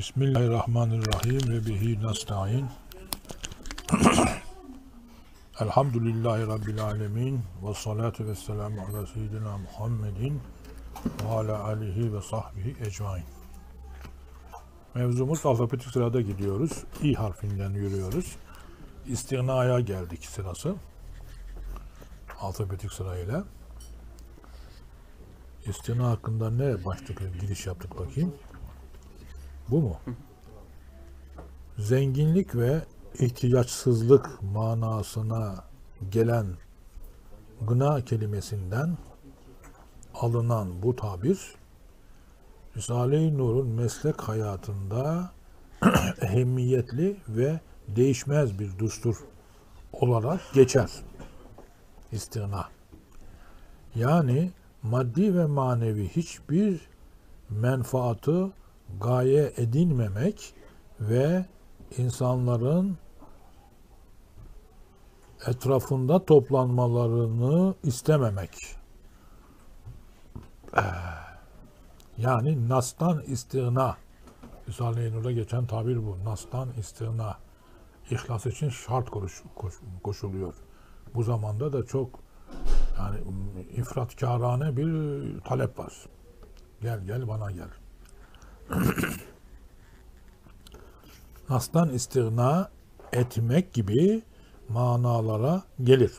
Bismillahirrahmanirrahim ve bihi nasta'in. Elhamdülillahi Rabbil alemin ve salatu ve selamu ala seyyidina Muhammedin ve ala alihi ve sahbihi ecmain. Mevzumuz alfabetik sırada gidiyoruz. İ harfinden yürüyoruz. İstinaya geldik sırası. Alfabetik sırayla. İstina hakkında ne başlık giriş yaptık bakayım. Bu mu? Zenginlik ve ihtiyaçsızlık manasına gelen gına kelimesinden alınan bu tabir Risale-i Nur'un meslek hayatında ehemmiyetli ve değişmez bir düstur olarak geçer. İstina. Yani maddi ve manevi hiçbir menfaatı gaye edinmemek ve insanların etrafında toplanmalarını istememek. Eh, Yani nastan istigna. Risale-i Nur'da geçen tabir bu. Nastan istigna. İhlas için şart koş, koş, koşuluyor. Bu zamanda da çok yani ifratkârane bir talep var. Gel gel bana gel. Nas'tan istigna etmek gibi manalara gelir.